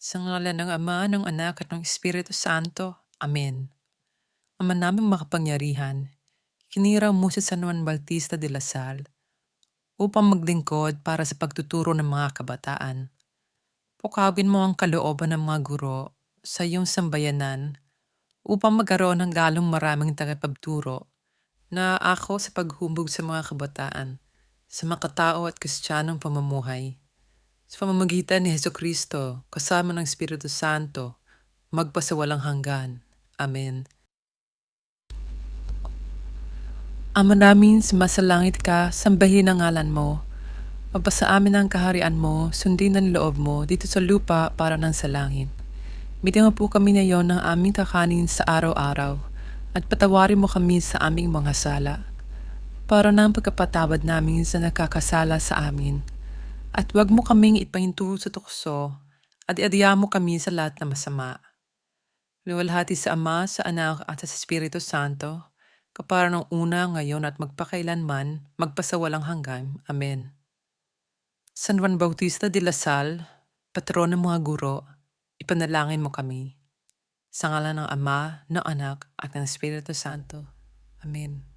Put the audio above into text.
Sa ngalan ng Ama, ng Anak, at ng Espiritu Santo. Amen. Ama naming makapangyarihan, kiniraw mo si San Juan Bautista de la Salle upang maglingkod para sa pagtuturo ng mga kabataan. Pukawin mo ang kalooban ng mga guro sa iyong sambayanan upang magkaroon ng galong maraming tagapagturo na ako sa paghubog sa mga kabataan, sa makatao at kristyanong pamumuhay. Sa pamamagitan ni Heso Kristo, kasama ng Espiritu Santo, magpasawalang hanggan. Amen. Ama namin, sumasalangit ka, sambahin ang ngalan mo. Mapasa amin ang kaharian mo, sundin ang loob mo dito sa lupa para ng sa langit. Bigyan mo po kami ngayon ng aming kakanin sa araw-araw at patawarin mo kami sa aming mga sala para ng pagkapatawad namin sa nakakasala sa amin. At huwag mo kaming ipahinto sa tukso at iadya mo kami sa lahat na masama. Luwalhati sa Ama, sa Anak at sa Espiritu Santo, kapara ng una, ngayon at magpakailanman, magpasawalang hanggan. Amen. San Juan Bautista de la Salle, patron ng mga guro, ipanalangin mo kami. Sa ngalan ng Ama, ng Anak, at ng Espiritu Santo. Amen.